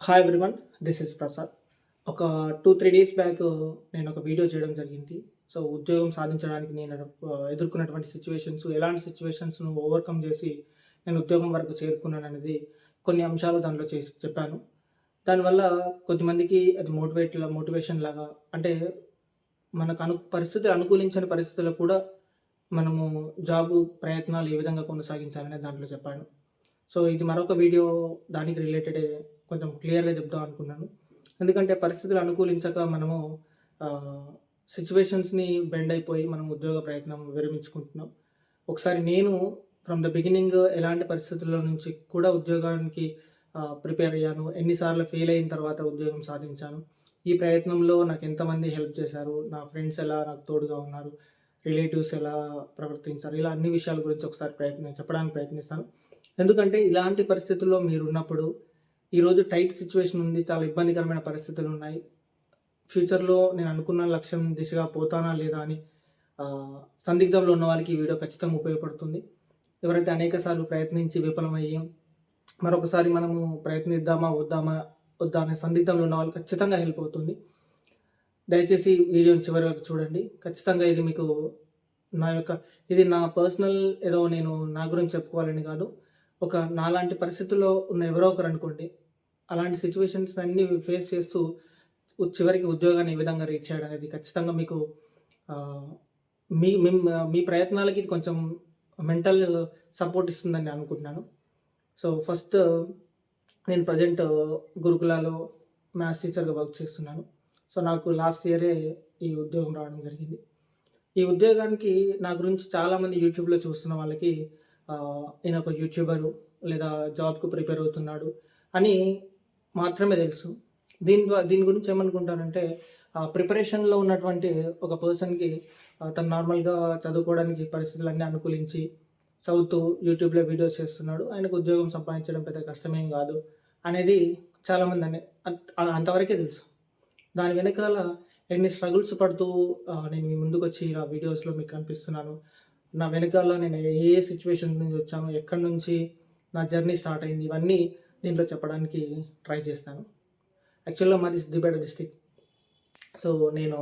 Hi everyone this is Prasad ఒక two three days back నేను ఒక వీడియో చేయడం జరిగింది. సో ఉద్యోగం సాధించడానికి నేను uh, ఎదుర్కొన్నటువంటి సిచ్యువేషన్స్ ఎలాంటి సిచ్యువేషన్స్ను ఓవర్కమ్ చేసి నేను ఉద్యోగం వరకు చేరుకున్నాను అనేది కొన్ని అంశాలు దాంట్లో చేసి చెప్పాను. దానివల్ల కొద్దిమందికి అది మోటివేట్ మోటివేషన్ లాగా అంటే మనకు అను పరిస్థితి అనుకూలించని పరిస్థితుల్లో కూడా మనము జాబ్ ప్రయత్నాలు ఏ విధంగా కొనసాగించాలనే దాంట్లో చెప్పాను. సో ఇది మరొక వీడియో దానికి రిలేటెడ్ కొంచెం క్లియర్గా చెప్దాం అనుకున్నాను. ఎందుకంటే పరిస్థితులు అనుకూలించక మనము సిచ్యువేషన్స్ని బెండ్ అయిపోయి మనం ఉద్యోగ ప్రయత్నం విరమించుకుంటున్నాం. ఒకసారి నేను ఫ్రమ్ ద బిగినింగ్ ఎలాంటి పరిస్థితుల్లో నుంచి కూడా ఉద్యోగానికి ప్రిపేర్ అయ్యాను. ఎన్నిసార్లు ఫెయిల్ అయిన తర్వాత ఉద్యోగం సాధించాను. ఈ ప్రయత్నంలో నాకు ఎంతమంది హెల్ప్ చేశారు? నా ఫ్రెండ్స్ ఎలా నాకు తోడుగా ఉన్నారు? రిలేటివ్స్ ఎలా ప్రవర్తించారు? ఇలా అన్ని విషయాల గురించి ఒకసారి ప్రయత్నం చెప్పడానికి ప్రయత్నిస్తాను. ఎందుకంటే ఇలాంటి పరిస్థితుల్లో మీరు ఉన్నప్పుడు ఈరోజు టైట్ సిచ్యువేషన్ ఉంది చాలా ఇబ్బందికరమైన పరిస్థితులు ఉన్నాయి. ఫ్యూచర్లో నేను అనుకున్న లక్ష్యం దిశగా పోతానా లేదా అని సందిగ్ధంలో ఉన్న వాళ్ళకి ఈ వీడియో ఖచ్చితంగా ఉపయోగపడుతుంది. ఎవరైతే అనేక సార్లు ప్రయత్నించి విఫలమయ్యి మరొకసారి మనము ప్రయత్నిద్దామా వద్దామా వద్దా అనే సందిగ్ధంలో ఉన్న వాళ్ళు ఖచ్చితంగా హెల్ప్ అవుతుంది. దయచేసి వీడియోని చివరి వరకు చూడండి. ఖచ్చితంగా ఇది మీకు నా యొక్క ఇది నా పర్సనల్ ఏదో నేను నా గురించి చెప్పుకోవాలని కాదు. ఒక నాలాంటి పరిస్థితుల్లో ఉన్న ఎవరో ఒకరు అనుకోండి అలాంటి సిచ్యువేషన్స్ అన్నీ ఫేస్ చేస్తూ చివరికి ఉద్యోగాన్ని ఏ విధంగా రీచ్ చేయడం అనేది ఖచ్చితంగా మీకు మీ మీ ప్రయత్నాలకి ఇది కొంచెం మెంటల్ సపోర్ట్ ఇస్తుందని అనుకుంటున్నాను. సో ఫస్ట్ నేను ప్రజెంట్ గురుకులాలో మ్యాథ్స్ టీచర్గా వర్క్ చేస్తున్నాను. సో నాకు లాస్ట్ ఇయరే ఈ ఉద్యోగం రావడం జరిగింది. ఈ ఉద్యోగానికి నా గురించి చాలామంది యూట్యూబ్లో చూస్తున్న వాళ్ళకి ఈయన ఒక యూట్యూబరు లేదా జాబ్కు ప్రిపేర్ అవుతున్నాడు అని మాత్రమే తెలుసు. దీని ద్వారా దీని గురించి ఏమనుకుంటారంటే ఆ ప్రిపరేషన్లో ఉన్నటువంటి ఒక పర్సన్కి తను నార్మల్గా చదువుకోవడానికి పరిస్థితులన్నీ అనుకూలించి చదువుతూ యూట్యూబ్లో వీడియోస్ చేస్తున్నాడు. ఆయనకు ఉద్యోగం సంపాదించడం పెద్ద కష్టమేం కాదు అనేది చాలామంది అనే అంతవరకే తెలుసు. దాని వెనకాల ఎన్ని స్ట్రగుల్స్ పడుతూ నేను మీ ముందుకు వచ్చి ఇలా వీడియోస్లో మీకు కనిపిస్తున్నాను నా వెనకాల నేను ఏ సిచ్యువేషన్ నుంచి వచ్చాను ఎక్కడి నుంచి నా జర్నీ స్టార్ట్ అయింది ఇవన్నీ దీంట్లో చెప్పడానికి ట్రై చేస్తాను. యాక్చువల్గా మాది సిద్దిపేట డిస్టిక్ సో నేను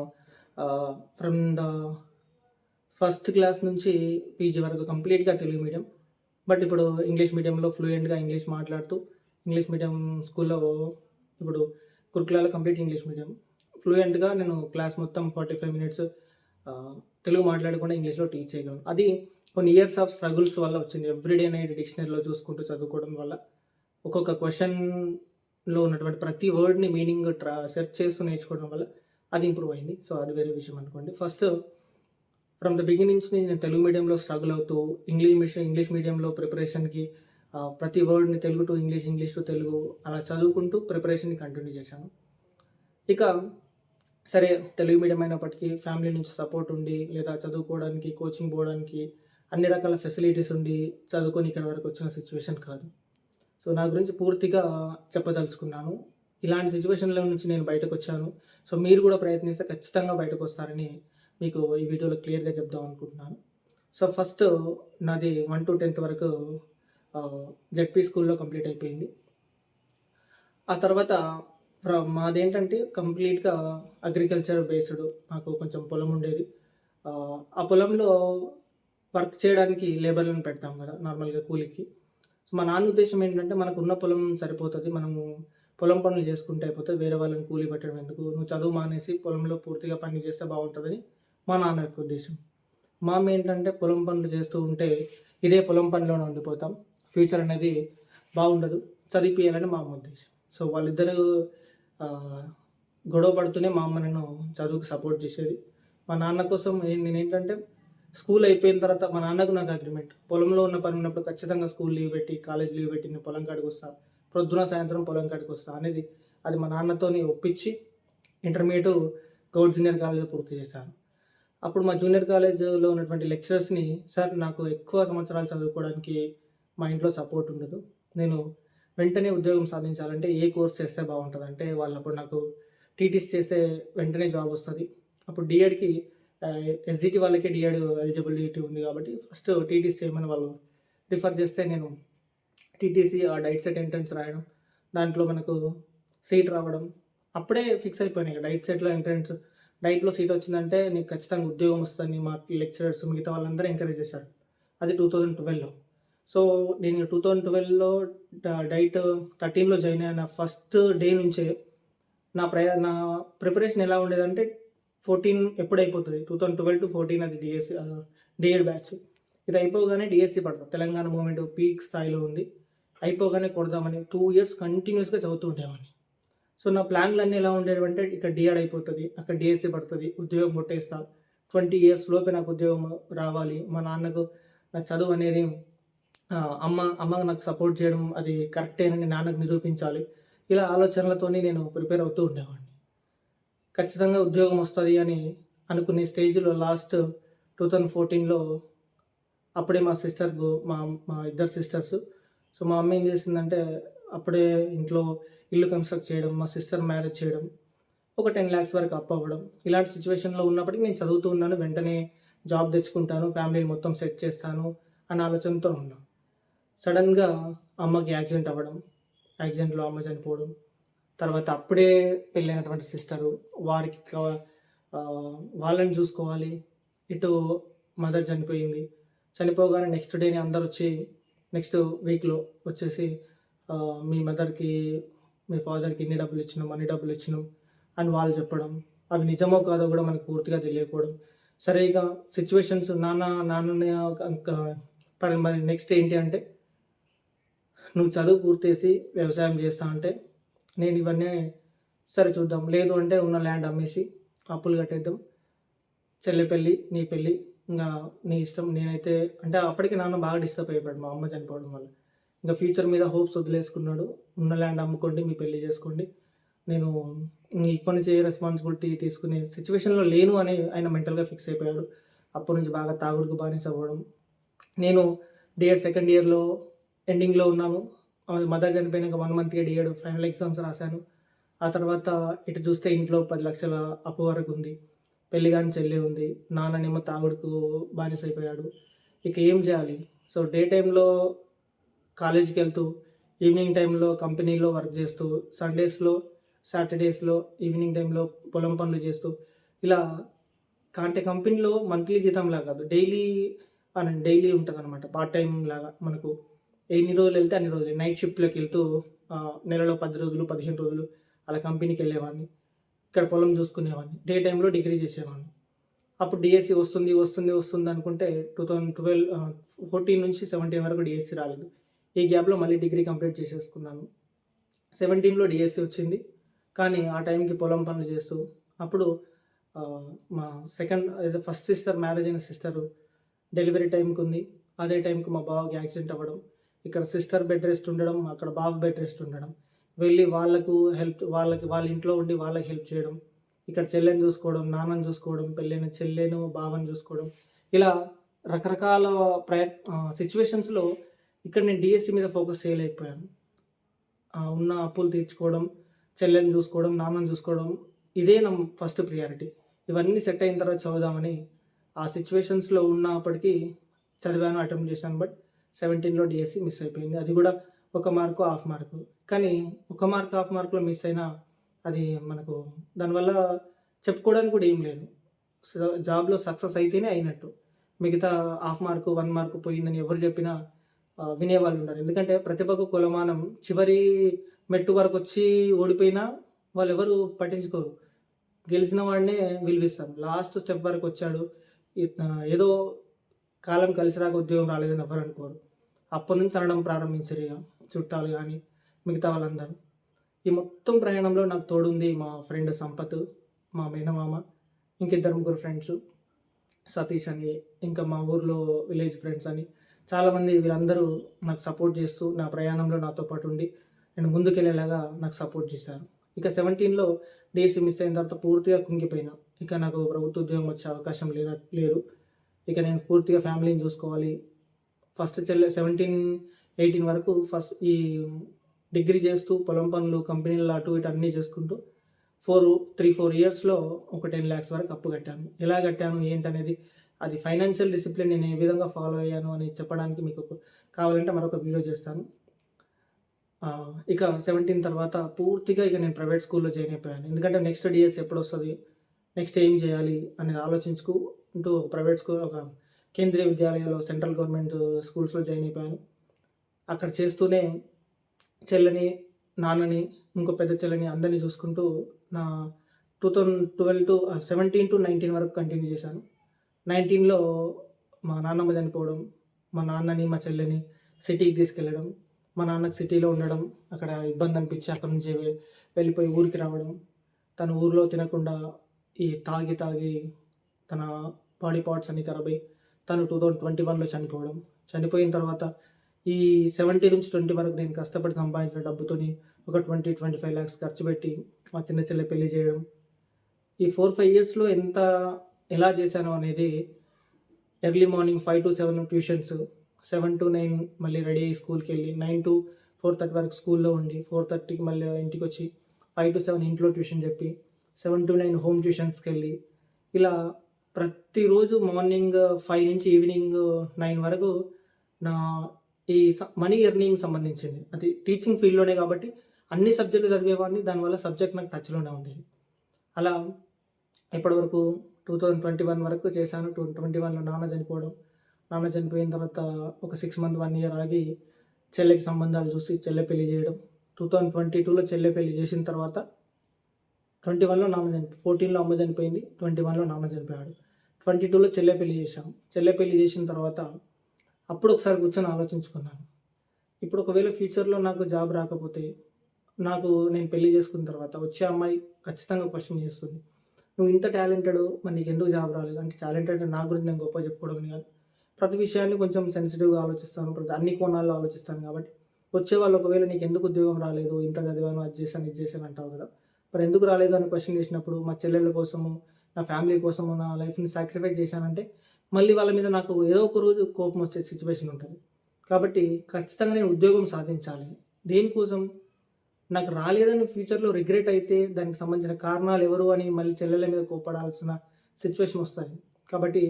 ఫ్రమ్ ద ఫస్ట్ క్లాస్ నుంచి పీజీ వరకు కంప్లీట్గా తెలుగు మీడియం బట్ ఇప్పుడు ఇంగ్లీష్ మీడియంలో ఫ్లూయెంట్గా ఇంగ్లీష్ మాట్లాడుతూ ఇంగ్లీష్ మీడియం స్కూల్లో ఇప్పుడు కురుకులాలో కంప్లీట్ ఇంగ్లీష్ మీడియం ఫ్లూయెంట్గా నేను క్లాస్ మొత్తం ఫార్టీ ఫైవ్ మినిట్స్ తెలుగు మాట్లాడకుండా ఇంగ్లీష్లో టీచ్ చేయగలను. అది కొన్ని ఇయర్స్ ఆఫ్ స్ట్రగుల్స్ వల్ల వచ్చింది. ఎవ్రీడే నైట్ డిక్షనరీలో చూసుకుంటూ చదువుకోవడం వల్ల ఒక్కొక్క క్వశ్చన్లో ఉన్నటువంటి ప్రతి వర్డ్ని మీనింగ్ ట్రా సెర్చ్ చేస్తూ నేర్చుకోవడం వల్ల అది ఇంప్రూవ్ అయింది. సో అది వేరే విషయం అనుకోండి. ఫస్ట్ ఫ్రమ్ ద బిగినింగ్ నుంచి నేను తెలుగు మీడియంలో స్ట్రగుల్ అవుతూ ఇంగ్లీష్ మీడియం ఇంగ్లీష్ మీడియంలో ప్రిపరేషన్కి ప్రతి వర్డ్ని Telugu to English English to Telugu అలా చదువుకుంటూ ప్రిపరేషన్ని కంటిన్యూ చేశాను. ఇక సరే తెలుగు మీడియం అయినప్పటికీ ఫ్యామిలీ నుంచి సపోర్ట్ ఉండి లేదా చదువుకోవడానికి కోచింగ్ పోవడానికి అన్ని రకాల ఫెసిలిటీస్ ఉండి చదువుకొని ఇక్కడ వరకు వచ్చిన సిచ్యువేషన్ కాదు. సో నా గురించి పూర్తిగా చెప్పదలుచుకున్నాను. ఇలాంటి సిచ్యువేషన్లో నుంచి నేను బయటకు వచ్చాను. సో మీరు కూడా ప్రయత్నిస్తే ఖచ్చితంగా బయటకు వస్తారని మీకు ఈ వీడియోలో క్లియర్గా చెప్దాం అనుకుంటున్నాను. సో ఫస్ట్ నాది వన్ టు టెన్త్ వరకు జెడ్పీ స్కూల్లో కంప్లీట్ అయిపోయింది. ఆ తర్వాత మాదేంటంటే కంప్లీట్గా అగ్రికల్చర్ బేస్డ్ మాకు కొంచెం పొలం ఉండేది. ఆ, పొలంలో వర్క్ చేయడానికి లేబర్లను పెడతాం కదా నార్మల్గా కూలికి. సో మా నాన్న ఉద్దేశం ఏంటంటే మనకు ఉన్న పొలం సరిపోతుంది మనము పొలం పనులు చేసుకుంటే అయిపోతుంది వేరే వాళ్ళని కూలి పెట్టడం ఎందుకు? నువ్వు చదువు మానేసి పొలంలో పూర్తిగా పని చేస్తే బాగుంటుందని మా నాన్న యొక్క ఉద్దేశం. మా ఏంటంటే పొలం పనులు చేస్తూ ఉంటే ఇదే పొలం పనిలోనే ఉండిపోతాం. ఫ్యూచర్ అనేది బాగుండదు చదివిపియాలని మా అమ్మ ఉద్దేశం. సో వాళ్ళిద్దరూ గొడవ పడుతూనే మా అమ్మ నేను చదువుకు సపోర్ట్ చేసేది. మా నాన్న కోసం నేను ఏంటంటే స్కూల్ అయిపోయిన తర్వాత మా నాన్నకు నాకు అగ్రిమెంట్ పొలంలో ఉన్న పని ఉన్నప్పుడు ఖచ్చితంగా స్కూల్ లీవ్ పెట్టి కాలేజ్ లీవ్ పెట్టి నేను పొలం కాడికి వస్తా. ప్రొద్దున సాయంత్రం పొలం కాడికి వస్తా అనేది అది మా నాన్నతోని ఒప్పించి ఇంటర్మీడియట్ గౌడ్ జూనియర్ కాలేజ్ పూర్తి చేశాను. అప్పుడు మా జూనియర్ కాలేజ్లో ఉన్నటువంటి లెక్చరర్స్ని సార్ నాకు ఎక్కువ సంవత్సరాలు చదువుకోవడానికి మా ఇంట్లో సపోర్ట్ ఉండదు. నేను వెంటనే ఉద్యోగం సాధించాలంటే ఏ కోర్స్ చేస్తే బాగుంటుంది? అంటే వాళ్ళు అప్పుడు నాకు టీటీసీ చేస్తే వెంటనే జాబ్ వస్తుంది. అప్పుడు డిఎడ్కి ఎస్జిటి వాళ్ళకి డిఎడ్ ఎలిజిబిలిటీ ఉంది కాబట్టి ఫస్ట్ టీటీసీ చేయమని వాళ్ళు రిఫర్ చేస్తే నేను టీటీసీ ఆ డైట్ సెట్ ఎంట్రన్స్ రాయడం దాంట్లో మనకు సీట్ రావడం అప్పుడే ఫిక్స్ అయిపోయినాయి డైట్ సెట్లో ఎంట్రన్స్ డైట్లో సీట్ వచ్చిందంటే నీకు ఖచ్చితంగా ఉద్యోగం వస్తుంది మా లెక్చరర్స్ మిగతా వాళ్ళందరూ ఎంకరేజ్ చేశారు. అది టూ థౌజండ్ ట్వెల్వ్లో సో నేను టూ థౌజండ్ ట్వెల్వ్లో డైట్ థర్టీన్లో జాయిన్ అయిన ఫస్ట్ డే నుంచే నా ప్రయా నా ప్రిపరేషన్ ఎలా ఉండేదంటే ఫోర్టీన్ ఎప్పుడు అయిపోతుంది two thousand twelve to fourteen అది డిఎస్సి డిఎడ్ బ్యాచ్. ఇది అయిపోగానే డిఎస్సి పడతాం. తెలంగాణ మూమెంట్ పీక్ స్థాయిలో ఉంది. అయిపోగానే కొడదామని టూ ఇయర్స్ కంటిన్యూస్గా చదువుతూ ఉండేవాడిని. సో నా ప్లాన్లు అన్నీ ఎలా ఉండేవంటే ఇక్కడ డిఎడ్ అయిపోతుంది అక్కడ డిఎస్సి పడుతుంది ఉద్యోగం కొట్టేస్తా. ట్వంటీ ఇయర్స్ లోపే నాకు ఉద్యోగం రావాలి. మా నాన్నకు నా చదువు అనేది అమ్మ అమ్మ నాకు సపోర్ట్ చేయడం అది కరెక్టేనని నాన్నకు నిరూపించాలి. ఇలా ఆలోచనలతోనే నేను ప్రిపేర్ అవుతూ ఉండేవాడిని. ఖచ్చితంగా ఉద్యోగం వస్తుంది అని అనుకునే స్టేజ్లో లాస్ట్ టూ థౌజండ్ ఫోర్టీన్లో అప్పుడే మా సిస్టర్ మా మా ఇద్దరు సిస్టర్స్ సో మా అమ్మ ఏం చేసిందంటే అప్పుడే ఇంట్లో ఇల్లు కన్స్ట్రక్ట్ చేయడం మా సిస్టర్ మ్యారేజ్ చేయడం ఒక టెన్ ల్యాక్స్ వరకు అప్ అవ్వడం. ఇలాంటి సిచ్యువేషన్లో ఉన్నప్పటికీ నేను చదువుతూ ఉన్నాను వెంటనే జాబ్ తెచ్చుకుంటాను ఫ్యామిలీని మొత్తం సెట్ చేస్తాను అన్న ఆలోచనతో ఉన్నాను సడన్గా అమ్మకి యాక్సిడెంట్ అవ్వడం యాక్సిడెంట్లో అమ్మ చనిపోవడం తర్వాత అప్పుడే పెళ్ళైనటువంటి సిస్టరు వారికి వాళ్ళని చూసుకోవాలి ఇటు మదర్ చనిపోయింది. చనిపోగానే నెక్స్ట్ డేని అందరు వచ్చి నెక్స్ట్ వీక్లో వచ్చేసి మీ మదర్కి మీ ఫాదర్కి ఇన్ని డబ్బులు ఇచ్చినాం అన్ని డబ్బులు ఇచ్చినాం అని వాళ్ళు చెప్పడం అవి నిజమో కాదో కూడా మనకు పూర్తిగా తెలియకపోవడం. సరే ఇక సిచ్యువేషన్స్ నాన్న నాన్న మరి మరి నెక్స్ట్ ఏంటి అంటే నువ్వు చదువు పూర్తేసి వ్యవసాయం చేస్తా అంటే నేను ఇవన్నీ సరే చూద్దాం. లేదు అంటే ఉన్న ల్యాండ్ అమ్మేసి అప్పులు కట్టేద్దాం. చెల్లె పెళ్ళి నీ పెళ్ళి ఇంకా నీ ఇష్టం. నేనైతే అంటే అప్పటికి నాన్న బాగా డిస్టర్బ్ అయిపోయాడు. మా అమ్మ చనిపోవడం వల్ల. ఇంకా ఫ్యూచర్ మీద హోప్స్ వదిలేసుకున్నాడు. ఉన్న ల్యాండ్ అమ్ముకోండి మీ పెళ్ళి చేసుకోండి. నేను ఇప్పటి నుంచి ఏ రెస్పాన్సిబిలిటీ తీసుకునే సిచ్యువేషన్లో లేను అని ఆయన మెంటల్గా ఫిక్స్ అయిపోయాడు. అప్పటి నుంచి బాగా తాగుడుకు బానిస అవ్వడం. నేను డిఎడ్ సెకండ్ ఇయర్లో ఎండింగ్లో ఉన్నాను. మదర్ చనిపోయినాక one month DEd final exams రాశాను. ఆ తర్వాత ఇటు చూస్తే ఇంట్లో పది లక్షల అప్పు వరకు ఉంది. పెళ్ళి కానీ చెల్లి ఉంది. నాన్ననేమో తాగుడుకు బానిస అయిపోయాడు ఇక ఏం చేయాలి? సో డే టైంలో కాలేజీకి వెళ్తూ ఈవినింగ్ టైంలో కంపెనీలో వర్క్ చేస్తూ సండేస్లో సాటర్డేస్లో ఈవినింగ్ టైంలో పొలం పనులు చేస్తూ ఇలా అంటే కంపెనీలో మంత్లీ జీతం లాగా కాదు. డైలీ అని డైలీ ఉంటుంది అనమాట పార్ట్ టైం లాగా మనకు. ఎన్ని రోజులు వెళ్తే అన్ని రోజులు. నైట్ షిఫ్ట్లోకి వెళ్తూ నెలలో పది రోజులు పదిహేను రోజులు అలా కంపెనీకి వెళ్ళేవాడిని. ఇక్కడ పొలం చూసుకునేవాడిని. డే టైంలో డిగ్రీ చేసేవాడిని. అప్పుడు డిఎస్సి వస్తుంది వస్తుంది వస్తుంది అనుకుంటే టూ థౌజండ్ ట్వెల్వ్ ఫోర్టీన్ నుంచి సెవెంటీన్ వరకు డిఎస్సి రాలేదు. ఈ గ్యాప్లో మళ్ళీ డిగ్రీ కంప్లీట్ చేసేసుకున్నాను. సెవెంటీన్లో డిఎస్సి వచ్చింది. కానీ ఆ టైంకి పొలం పనులు చేస్తూ అప్పుడు మా సెకండ్ అదే ఫస్ట్ సిస్టర్ మ్యారేజ్ అయిన సిస్టర్ డెలివరీ టైంకి ఉంది అదే టైంకి మా బావకి యాక్సిడెంట్ అవ్వడం. ఇక్కడ సిస్టర్ బెడ్ రెస్ట్ ఉండడం అక్కడ బాబు బెడ్ రెస్ట్ ఉండడం వెళ్ళి వాళ్ళకు హెల్ప్ వాళ్ళకి వాళ్ళ ఇంట్లో ఉండి వాళ్ళకి హెల్ప్ చేయడం ఇక్కడ చెల్లెని చూసుకోవడం నాన్నని చూసుకోవడం పెళ్ళైన చెల్లెను బావని చూసుకోవడం. ఇలా రకరకాల ప్రయత్ సిచ్యువేషన్స్లో ఇక్కడ నేను డిఎస్సి మీద ఫోకస్ చేయలేకపోయాను. ఉన్న అప్పులు తీర్చుకోవడం చెల్లెని చూసుకోవడం నాన్నని చూసుకోవడం ఇదే నా ఫస్ట్ ప్రియారిటీ ఇవన్నీ సెట్ అయిన తర్వాత చదువుదామని ఆ సిచ్యువేషన్స్లో ఉన్నప్పటికీ చదివాను అటెంప్ట్ చేశాను బట్ సెవెంటీన్లో డిఎస్సి మిస్ అయిపోయింది. అది కూడా ఒక మార్కు హాఫ్ మార్కు కానీ ఒక మార్క్ హాఫ్ మార్కులో మిస్ అయినా అది మనకు దానివల్ల చెప్పుకోవడానికి కూడా ఏం లేదు. సో జాబ్లో సక్సెస్ అయితేనే అయినట్టు. మిగతా హాఫ్ మార్కు వన్ మార్కు పోయిందని ఎవరు చెప్పినా వినేవాళ్ళు ఉన్నారు ఎందుకంటే ప్రతిభకు కులమానం చివరి మెట్టు వరకు వచ్చి ఓడిపోయినా వాళ్ళు ఎవరు పట్టించుకోరు. గెలిచిన వాడినే విలువిస్తారు లాస్ట్ స్టెప్ వరకు వచ్చాడు. ఏదో కాలం కలిసి రాక ఉద్యోగం రాలేదని ఎవరు అనుకోరు. అప్పటి నుంచి అనడం ప్రారంభించారు ఇక చుట్టాలు కానీ మిగతా వాళ్ళందరూ. ఈ మొత్తం ప్రయాణంలో నాకు తోడుంది మా ఫ్రెండ్ సంపత్ మా మేనమామ ఇంకిద్దరు ముగ్గురు ఫ్రెండ్స్ సతీష్ అని ఇంకా మా ఊర్లో విలేజ్ ఫ్రెండ్స్ అని. చాలామంది వీళ్ళందరూ నాకు సపోర్ట్ చేస్తూ నా ప్రయాణంలో నాతో పాటు ఉండి నేను ముందుకెళ్ళేలాగా నాకు సపోర్ట్ చేశారు. ఇక సెవెంటీన్లో డేసీ మిస్ అయిన తర్వాత పూర్తిగా కుంగిపోయినా. ఇక నాకు ప్రభుత్వ ఉద్యోగం వచ్చే అవకాశం లేన లేదు. ఇక నేను పూర్తిగా ఫ్యామిలీని చూసుకోవాలి. ఫస్ట్ చెల్లె సెవెంటీన్ ఎయిటీన్ వరకు ఫస్ట్ ఈ డిగ్రీ చేస్తూ పొలం పనులు కంపెనీలు అటు ఇటు అన్నీ చేసుకుంటూ ఫోర్ త్రీ ఫోర్ ఇయర్స్లో ఒక టెన్ ల్యాక్స్ వరకు అప్పు కట్టాను. ఎలా కట్టాను ఏంటనేది అది ఫైనాన్షియల్ డిసిప్లిన్ నేను ఏ విధంగా ఫాలో అయ్యాను అని చెప్పడానికి మీకు కావాలంటే మరొక వీడియో చేస్తాను. ఇక సెవెంటీన్ తర్వాత పూర్తిగా ఇక నేను ప్రైవేట్ స్కూల్లో జాయిన్ అయిపోయాను. ఎందుకంటే నెక్స్ట్ డిఎస్ ఎప్పుడు వస్తుంది నెక్స్ట్ ఏం చేయాలి అనేది ఆలోచించుకుంటూ ఒక ప్రైవేట్ స్కూల్ ఒక కేంద్రీయ విద్యాలయాలు సెంట్రల్ గవర్నమెంట్ స్కూల్స్లో జాయిన్ అయిపోయాను. అక్కడ చేస్తూనే చెల్లని నాన్నని ఇంకో పెద్ద చెల్లని అందరినీ చూసుకుంటూ నా two thousand twelve to seventeen to nineteen వరకు కంటిన్యూ చేశాను. నైన్టీన్లో మా నాన్నమ్మ చనిపోవడం మా నాన్నని మా చెల్లెని సిటీకి తీసుకెళ్ళడం మా నాన్నకు సిటీలో ఉండడం అక్కడ ఇబ్బంది అనిపించి అక్కడ నుంచి వెళ్ళిపోయి ఊరికి రావడం తన ఊర్లో తినకుండా ఈ తాగి తాగి తన బాడీ పార్ట్స్ అన్ని ఖరాబై అయ్యి తను టూ థౌజండ్ ట్వంటీ వన్లో చనిపోవడం. చనిపోయిన తర్వాత ఈ సెవెంటీ నుంచి ట్వంటీ వరకు నేను కష్టపడి సంపాదించిన డబ్బుతోని ఒక ట్వంటీ ట్వంటీ ఫైవ్ ల్యాక్స్ ఖర్చు పెట్టి మా చిన్న చెల్లె పెళ్ళి చేయడం. ఈ ఫోర్ ఫైవ్ ఇయర్స్లో ఎంత ఎలా చేశాను అనేది early morning five to seven tuitions seven to nine మళ్ళీ రెడీ అయ్యి స్కూల్కి వెళ్ళి నైన్ టు ఫోర్ థర్టీ వరకు స్కూల్లో ఉండి ఫోర్ థర్టీకి మళ్ళీ ఇంటికి వచ్చి ఫైవ్ టు సెవెన్ ఇంట్లో ట్యూషన్ చెప్పి సెవెన్ టు నైన్ హోమ్ ట్యూషన్స్కి వెళ్ళి ఇలా ప్రతిరోజు మార్నింగ్ ఫైవ్ నుంచి ఈవినింగ్ నైన్ వరకు నా ఈ మనీ ఎర్నింగ్ సంబంధించింది. అది టీచింగ్ ఫీల్డ్లోనే కాబట్టి అన్ని సబ్జెక్టులు చదివేవాడిని దానివల్ల సబ్జెక్ట్ నాకు టచ్లోనే ఉండేది. అలా ఇప్పటివరకు టూ థౌజండ్ ట్వంటీ వన్ వరకు చేశాను. టూ ట్వంటీ వన్లో నాన్న చనిపోవడం. నాన్న చనిపోయిన తర్వాత ఒక సిక్స్ మంత్ వన్ ఇయర్ ఆగి చెల్లెకి సంబంధాలు చూసి చెల్లె పెళ్ళి చేయడం. టూ థౌజండ్ ట్వంటీ టూలో చెల్లె పెళ్ళి చేసిన తర్వాత ట్వంటీ వన్లో నాన్న చనిపోయి ఫోర్టీన్లో అమ్మ చనిపోయింది ట్వంటీ వన్లో నాన్న చనిపోయాడు. ట్వంటీ టూలో చెల్లె పెళ్ళి చేశాం చెల్లె పెళ్ళి చేసిన తర్వాత అప్పుడు ఒకసారి కూర్చొని ఆలోచించుకున్నాను. ఇప్పుడు ఒకవేళ ఫ్యూచర్లో నాకు జాబ్ రాకపోతే నాకు నేను పెళ్ళి చేసుకున్న తర్వాత వచ్చే అమ్మాయి ఖచ్చితంగా క్వశ్చన్ చేస్తుంది. నువ్వు ఇంత టాలెంటెడ్ మరి నీకు ఎందుకు జాబ్ రాలేదు? అంటే టాలెంటెడ్ నా గురించి నేను గొప్ప చెప్పుకోవడం కాదు. ప్రతి విషయాన్ని కొంచెం సెన్సిటివ్గా ఆలోచిస్తాను ప్రతి అన్ని కోణాల్లో ఆలోచిస్తాను కాబట్టి వచ్చే వాళ్ళు ఒకవేళ నీకు ఎందుకు ఉద్యోగం రాలేదు ఇంత చదివాను అది చేశాను ఇది చేశాను అంటావు కదా. మరి ఎందుకు రాలేదు అని క్వశ్చన్ చేసినప్పుడు మా చెల్లెళ్ళ కోసము నా ఫ్యామిలీ కోసము నా లైఫ్ని సాక్రిఫైస్ చేశానంటే మళ్ళీ వాళ్ళ మీద నాకు ఏదో ఒక రోజు కోపం వచ్చే సిచ్యువేషన్ ఉంటుంది. కాబట్టి ఖచ్చితంగా నేను ఉద్యోగం సాధించాలి. దేనికోసం? నాకు రాలేదని ఫ్యూచర్లో రిగ్రెట్ అయితే దానికి సంబంధించిన కారణాలు ఎవరు అని మళ్ళీ చెల్లెల మీద కోపడాల్సిన సిచ్యువేషన్ వస్తుంది. కాబట్టి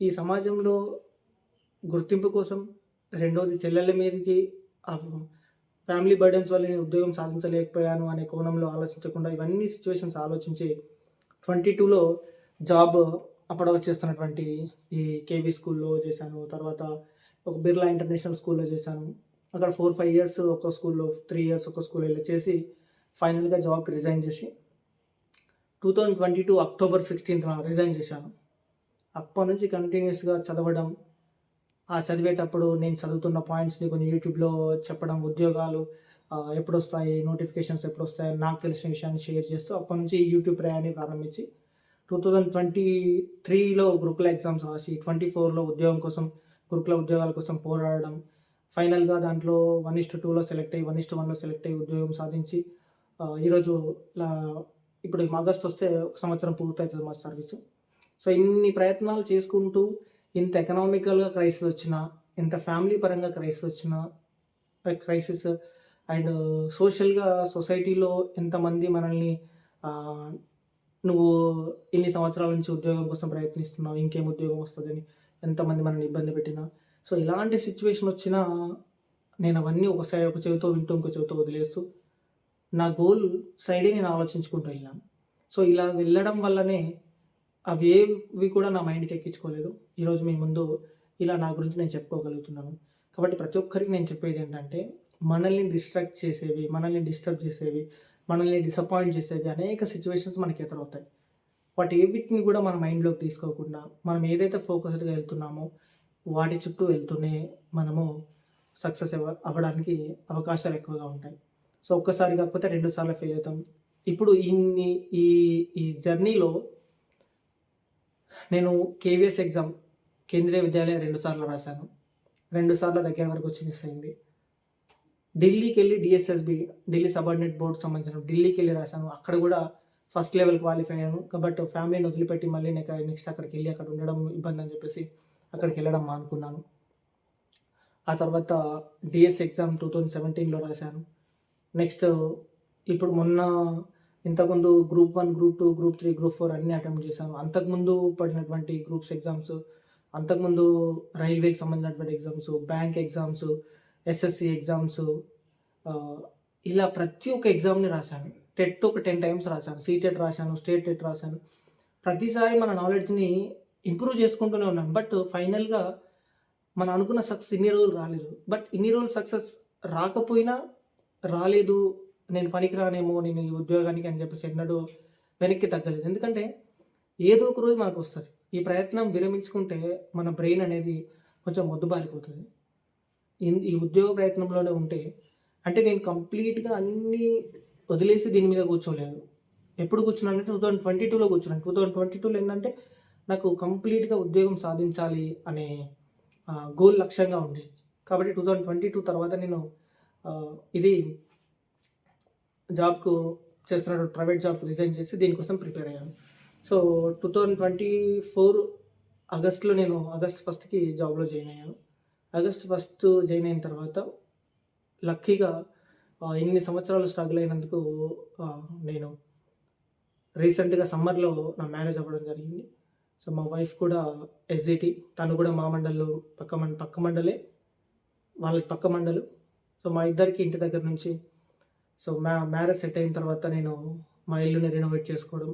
ఈ సమాజంలో గుర్తింపు కోసం రెండవది చెల్లెల మీదకి ఫ్యామిలీ బర్డెన్స్ వల్ల నేను ఉద్యోగం సాధించలేకపోయాను అనే కోణంలో ఆలోచించకుండా ఇవన్నీ సిచ్యువేషన్స్ ఆలోచించి ట్వంటీ టూలో జాబ్ అప్పటివరకు చేస్తున్నటువంటి ఈ కేవీ స్కూల్లో చేశాను. తర్వాత ఒక బిర్లా ఇంటర్నేషనల్ స్కూల్లో చేశాను. అక్కడ ఫోర్ ఫైవ్ ఇయర్స్ ఒక స్కూల్లో త్రీ ఇయర్స్ ఒక స్కూల్లో వెళ్ళి చేసి ఫైనల్గా జాబ్కి రిజైన్ చేసి two thousand twenty two October సిక్స్టీన్త్న resign చేశాను. అప్పటి నుంచి కంటిన్యూస్గా చదవడం ఆ చదివేటప్పుడు నేను చదువుతున్న పాయింట్స్ని కొన్ని యూట్యూబ్లో చెప్పడం ఉద్యోగాలు ఎప్పుడు వస్తాయి నోటిఫికేషన్స్ ఎప్పుడు వస్తాయి నాకు తెలిసిన విషయాన్ని షేర్ చేస్తూ అప్పటి నుంచి యూట్యూబ్ ప్రయాణి ప్రారంభించి టూ థౌజండ్ ట్వంటీ త్రీలో గురుకుల ఎగ్జామ్స్ రాసి ట్వంటీ ఫోర్లో ఉద్యోగం కోసం గురుకుల ఉద్యోగాల కోసం పోరాడడం ఫైనల్గా దాంట్లో వన్ ఇస్ట్ టూలో సెలెక్ట్ అయ్యి వన్ ఇస్ట్ వన్లో సెలెక్ట్ అయ్యి ఉద్యోగం సాధించి ఈరోజు ఇలా ఇప్పుడు ఆగస్ట్ వస్తే ఒక సంవత్సరం పూర్తవుతుంది మా సర్వీస్. సో ఇన్ని ప్రయత్నాలు చేసుకుంటూ ఇంత ఎకనామికల్గా క్రైసిస్ వచ్చినా ఇంత ఫ్యామిలీ పరంగా క్రైసిస్ వచ్చినా క్రైసిస్ అండ్ సోషల్గా సొసైటీలో ఎంతమంది మనల్ని నువ్వు ఇన్ని సంవత్సరాల నుంచి ఉద్యోగం కోసం ప్రయత్నిస్తున్నావు ఇంకేం ఉద్యోగం వస్తుందని ఎంతమంది మనల్ని ఇబ్బంది పెట్టినా. సో ఇలాంటి సిచ్యువేషన్ వచ్చినా నేను అవన్నీ ఒకసారి ఒక చెవితో వింటూ ఇంకో చెవితో వదిలేస్తూ నా గోల్ సైడే నేను ఆలోచించుకుంటూ వెళ్ళాను. సో ఇలా వెళ్ళడం వల్లనే అవి ఏవి కూడా నా మైండ్కి ఎక్కించుకోలేదు. ఈరోజు మీ ముందు ఇలా నా గురించి నేను చెప్పుకోగలుగుతున్నాను. కాబట్టి ప్రతి ఒక్కరికి నేను చెప్పేది ఏంటంటే మనల్ని డిస్ట్రాక్ట్ చేసేవి మనల్ని డిస్టర్బ్ చేసేవి మనల్ని డిసప్పాయింట్ చేసేవి అనేక సిచ్యువేషన్స్ మనకి ఎదురవుతాయి. వాటి ఏవిటిని కూడా మన మైండ్లోకి తీసుకోకుండా మనం ఏదైతే ఫోకస్డ్గా వెళ్తున్నామో వాటి చుట్టూ వెళ్తూనే మనము సక్సెస్ అవ్వడానికి అవకాశాలు ఎక్కువగా ఉంటాయి. సో ఒక్కసారి కాకపోతే రెండు సార్లు ఫెయిల్ అవుతాం. ఇప్పుడు ఇన్ని ఈ ఈ జర్నీలో నేను కేవీఎస్ ఎగ్జామ్ కేంద్రీయ విద్యాలయం రెండుసార్లు రాశాను. రెండుసార్లు దగ్గర వరకు వచ్చి మిస్ అయింది ఢిల్లీకి వెళ్ళి డిఎస్ఎస్బి ఢిల్లీ సబార్డినేట్ బోర్డు సంబంధించిన ఢిల్లీకి వెళ్ళి రాశాను. అక్కడ కూడా ఫస్ట్ లెవెల్ క్వాలిఫై అయ్యాను. కాబట్టి ఫ్యామిలీని వదిలిపెట్టి మళ్ళీ నేను నెక్స్ట్ అక్కడికి వెళ్ళి అక్కడ ఉండడం ఇబ్బంది అని చెప్పేసి అక్కడికి వెళ్ళడం మానుకున్నాను ఆ తర్వాత డిఎస్ ఎగ్జామ్ టూ థౌజండ్ సెవెంటీన్లో రాశాను. నెక్స్ట్ ఇప్పుడు మొన్న ఇంతకుముందు group one group two group three group four అన్ని అటెంప్ట్ చేశాను అంతకుముందు పడినటువంటి గ్రూప్స్ ఎగ్జామ్స్ అంతకుముందు రైల్వేకి సంబంధించినటువంటి exams bank exams SSC exams ఇలా ప్రతి ఒక్క ఎగ్జామ్‌ని రాశాను. టెట్ ఒక 10 టైమ్స్ రాశాను. సీటెట్ రాశాను. స్టేట్ టెట్ రాశాను. ప్రతిసారి మన నాలెడ్జ్‌ని ఇంప్రూవ్ చేసుకుంటూనే ఉన్నాం బట్ ఫైనల్‌గా మనం అనుకున్న సక్సెస్ ఇన్ని రోజులు రాలేదు. బట్ ఇన్ని రోజులు సక్సెస్ రాకపోయినా రాలేదు. నేను పనికిరానేమో నేను ఈ ఉద్యోగానికి అని చెప్పేసి ఎన్నడూ వెనక్కి తగ్గలేదు. ఎందుకంటే ఏదో ఒక రోజు మనకు వస్తుంది ఈ ప్రయత్నం విరమించుకుంటే మన బ్రెయిన్ అనేది కొంచెం మొద్దుబారిపోతుంది ఇన్ ఈ ఉద్యోగ ప్రయత్నంలోనే ఉంటే అంటే నేను కంప్లీట్‌గా అన్నీ వదిలేసి దీని మీద కూర్చోలేదు. ఎప్పుడు కూర్చున్నానంటే 2022లో కూర్చున్నాను. 2022లో ఏందంటే నాకు కంప్లీట్‌గా ఉద్యోగం సాధించాలి అనే గోల్ లక్ష్యంగా ఉండేది. కాబట్టి 2022 తర్వాత నేను ఇది జాబ్‌కు చేస్తున్న ప్రైవేట్ జాబ్‌కి రిజైన్ చేసి దీనికోసం ప్రిపేర్ అయ్యాను. సో 2024 ఆగస్ట్‌లో నేను ఆగస్ట్ ఫస్ట్‌కి జాబ్‌లో జాయిన్ అయ్యాను. ఆగస్ట్ ఫస్ట్ జాయిన్ అయిన తర్వాత లక్కీగా ఎన్ని సంవత్సరాలు స్ట్రగుల్ అయినందుకు నేను రీసెంట్‌గా సమ్మర్‌లో నా మ్యారేజ్ అవ్వడం జరిగింది. సో మా వైఫ్ కూడా ఎస్‌జిటి తను కూడా మా మండల్‌లో పక్క మండ పక్క మండలే. వాళ్ళకి పక్క మండలు. సో మా ఇద్దరికి ఇంటి దగ్గర నుంచి సో మ్యా మ్యారేజ్ సెట్ అయిన తర్వాత నేను మా ఇల్లుని రెనోవేట్ చేసుకోవడం.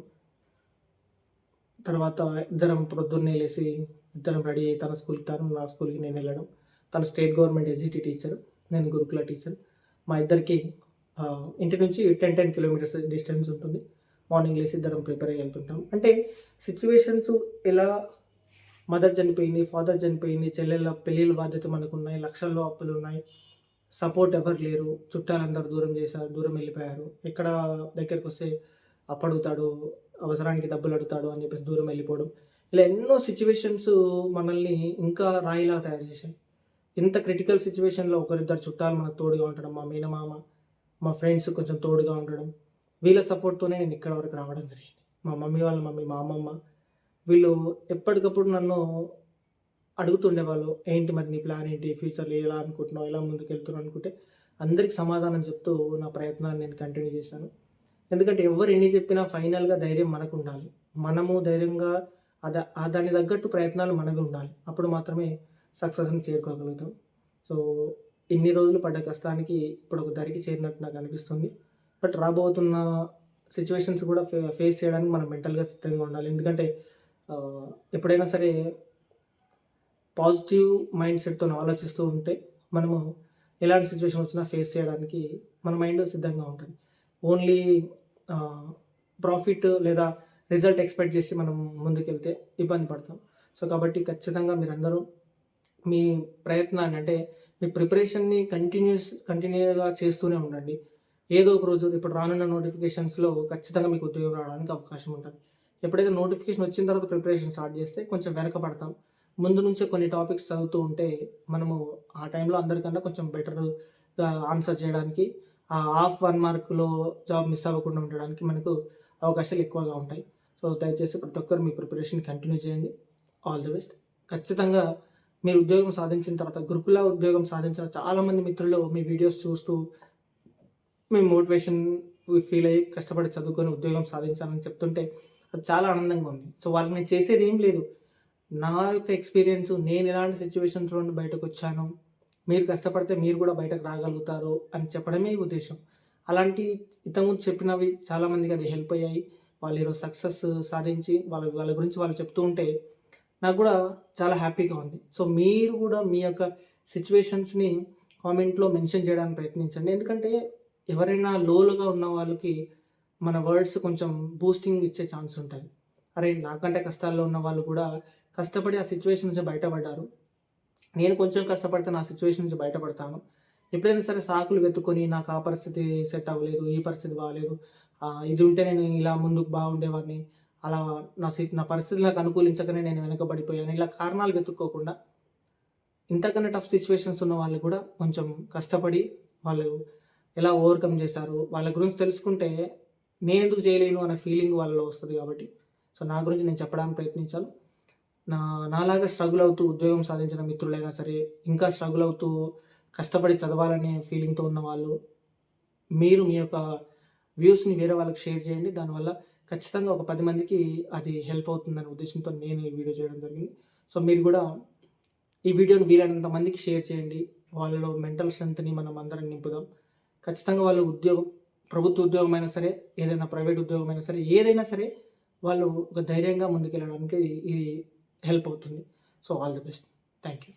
తర్వాత ఇద్దరం ప్రొద్దున్నే లేసి ఇద్దరం రెడీ అయ్యి తన స్కూల్‌కి తను, నా స్కూల్‌కి నేను వెళ్ళడం. తను స్టేట్ గవర్నమెంట్ ఎస్‌జిటి టీచర్. నేను గురుకుల టీచర్. మా ఇద్దరికి ఇంటి నుంచి 10, 10 కిలోమీటర్స్ డిస్టెన్స్ ఉంటుంది. మార్నింగ్ లేసి ఇద్దరం ప్రిపేర్ అయ్యి వెళ్తుంటాం. అంటే సిచ్యువేషన్స్ ఎలా మదర్ చనిపోయింది, ఫాదర్ చనిపోయింది, చెల్లెళ్ళ పెళ్ళిళ్ళ బాధ్యత మనకు ఉన్నాయి లక్షల్లో అప్పులు ఉన్నాయి సపోర్ట్ ఎవరు లేరు. చుట్టాలందరూ దూరం చేశారు, దూరం వెళ్ళిపోయారు. ఎక్కడ దగ్గరికొస్తే అప్పడుగుతాడు, అవసరానికి డబ్బులు అడుగుతాడు అని చెప్పేసి దూరం వెళ్ళిపోవడం. ఇలా ఎన్నో సిచ్యువేషన్స్ మనల్ని ఇంకా రాయిలా తయారు చేశాయి. ఇంత క్రిటికల్ సిచ్యువేషన్లో ఒకరిద్దరు చుట్టాలు మనకు తోడుగా ఉండడం, మా మీనమామ మా ఫ్రెండ్స్ కొంచెం తోడుగా ఉండడం. వీళ్ళ సపోర్ట్‌తోనే నేను ఇక్కడ వరకు రావడం జరిగింది. మా మమ్మీ వాళ్ళ మమ్మీ, మా అమ్మమ్మ వీళ్ళు ఎప్పటికప్పుడు నన్ను అడుగుతుండేవాళ్ళు. ఏంటి మరి నీ ప్లాన్ ఏంటి? ఫ్యూచర్‌లో ఎలా అనుకుంటున్నావు? ఎలా ముందుకెళ్తున్నావు అనుకుంటే అందరికి సమాధానం చెప్తూ నా ప్రయత్నాన్ని నేను కంటిన్యూ చేశాను. ఎందుకంటే ఎవ్వరు ఎన్ని చెప్పినా ఫైనల్‌గా ధైర్యం మనకు ఉండాలి మనము ధైర్యంగా అద దాని దానికి తగ్గట్టు ప్రయత్నాలు మనకు ఉండాలి. అప్పుడు మాత్రమే సక్సెస్‌ని చేరుకోగలుగుతాం. సో ఇన్ని రోజులు పడ్డ కష్టానికి ఇప్పుడు ఒక ధరికి చేరినట్టు నాకు అనిపిస్తుంది. బట్ రాబోతున్న సిచ్యువేషన్స్ కూడా ఫే ఫేస్ చేయడానికి మనం మెంటల్‌గా సిద్ధంగా ఉండాలి. ఎందుకంటే ఎప్పుడైనా సరే పాజిటివ్ మైండ్ సెట్‌తోని ఆలోచిస్తూ ఉంటే మనము ఎలాంటి సిచ్యువేషన్ వచ్చినా ఫేస్ చేయడానికి మన మైండ్ సిద్ధంగా ఉంటుంది. ఓన్లీ ప్రాఫిట్ లేదా రిజల్ట్ ఎక్స్‌పెక్ట్ చేసి మనం ముందుకెళ్తే ఇబ్బంది పడతాం. సో కాబట్టి ఖచ్చితంగా మీరందరూ మీ ప్రయత్నాన్ని అంటే మీ ప్రిపరేషన్‌ని కంటిన్యూస్ కంటిన్యూగా చేస్తూనే ఉండండి. ఏదో ఒక రోజు ఇప్పుడు రానున్న నోటిఫికేషన్స్‌లో ఖచ్చితంగా మీకు ఉద్యోగం రావడానికి అవకాశం ఉంటుంది ఎప్పుడైతే నోటిఫికేషన్ వచ్చిన తర్వాత ప్రిపరేషన్ స్టార్ట్ చేస్తే కొంచెం వెనకపడతాం. ముందు నుంచే కొన్ని టాపిక్స్ చదువుతూ ఉంటే మనము ఆ టైంలో అందరికన్నా కొంచెం బెటర్‌గా ఆన్సర్ చేయడానికి ఆ హాఫ్ వన్ మార్క్‌లో జాబ్ మిస్ అవ్వకుండా ఉండడానికి మనకు అవకాశాలు ఎక్కువగా ఉంటాయి. సో దయచేసి ప్రతి ఒక్కరు మీ ప్రిపరేషన్ కంటిన్యూ చేయండి. All the best. ఖచ్చితంగా మీరు ఉద్యోగం సాధించిన తర్వాత గురుకుల ఉద్యోగం సాధించిన చాలామంది మిత్రులు మీ వీడియోస్ చూస్తూ మీ మోటివేషన్ ఫీల్ అయ్యి కష్టపడి చదువుకొని ఉద్యోగం సాధించాలని చెప్తుంటే అది చాలా ఆనందంగా ఉంది. సో వాళ్ళకి నేను చేసేది ఏం లేదు. నా యొక్క ఎక్స్‌పీరియన్స్ నేను ఎలాంటి సిచ్యువేషన్స్ నుండి బయటకొచ్చాను. మీరు కష్టపడితే మీరు కూడా బయటకు రాగలుగుతారు అని చెప్పడమే ఈ అలాంటి ఇతము చెప్పినవి చాలామందికి అది హెల్ప్ అయ్యాయి. వాళ్ళు ఈరోజు సక్సెస్ సాధించి వాళ్ళ వాళ్ళ గురించి వాళ్ళు చెప్తూ ఉంటే నాకు కూడా చాలా హ్యాపీగా ఉంది. సో మీరు కూడా మీ యొక్క సిచ్యువేషన్స్ని కామెంట్‌లో మెన్షన్ చేయడానికి ప్రయత్నించండి. ఎందుకంటే ఎవరైనా లోలుగా ఉన్న వాళ్ళకి మన వర్డ్స్ కొంచెం బూస్టింగ్ ఇచ్చే ఛాన్స్ ఉంటాయి అరే! నాకంటే కష్టాల్లో ఉన్న వాళ్ళు కూడా కష్టపడి ఆ సిచ్యువేషన్ నుంచి బయటపడ్డారు. నేను కొంచెం కష్టపడితే నా సిచ్యువేషన్ నుంచి బయటపడతాను. ఎప్పుడైనా సరే సాకులు వెతుక్కొని నాకు ఆ పరిస్థితి సెట్ అవ్వలేదు. ఈ పరిస్థితి బాలేదు. ఇది ఉంటే నేను ఇలా ముందుకు బాగుండేవాడిని. అలా నా సి నా పరిస్థితులు నాకు అనుకూలించకనే నేను వెనుకబడిపోయాను ఇలా కారణాలు వెతుక్కోకుండా ఇంతకన్నా టఫ్ సిచ్యువేషన్స్ ఉన్న వాళ్ళు కూడా కొంచెం కష్టపడి వాళ్ళు ఎలా ఓవర్‌కమ్ చేశారు. వాళ్ళ గురించి తెలుసుకుంటే నేను ఎందుకు చేయలేను అనే ఫీలింగ్ వాళ్ళలో వస్తుంది కాబట్టి సో నా గురించి నేను చెప్పడానికి ప్రయత్నించాను. నా నాలాగా స్ట్రగుల్ అవుతూ ఉద్యోగం సాధించిన మిత్రులైనా సరే, ఇంకా స్ట్రగుల్ అవుతూ కష్టపడి చదవాలనే ఫీలింగ్‌తో ఉన్న వాళ్ళు మీరు మీ యొక్క వ్యూస్‌ని వేరే వాళ్ళకి షేర్ చేయండి. దానివల్ల ఖచ్చితంగా ఒక పది మందికి అది హెల్ప్ అవుతుందనే ఉద్దేశంతో నేను ఈ వీడియో చేయడం జరిగింది. సో మీరు కూడా ఈ వీడియోని వీలైనంత మందికి షేర్ చేయండి. వాళ్ళలో మెంటల్ స్ట్రెంత్ని మనం అందరం నింపుదాం. ఖచ్చితంగా వాళ్ళు ఉద్యోగం ప్రభుత్వ ఉద్యోగం అయినా సరే ఏదైనా ప్రైవేట్ ఉద్యోగం అయినా సరే ఏదైనా సరే వాళ్ళు ఒక ధైర్యంగా ముందుకెళ్ళడానికి ఇది హెల్ప్ అవుతుంది. So all the best. Thank you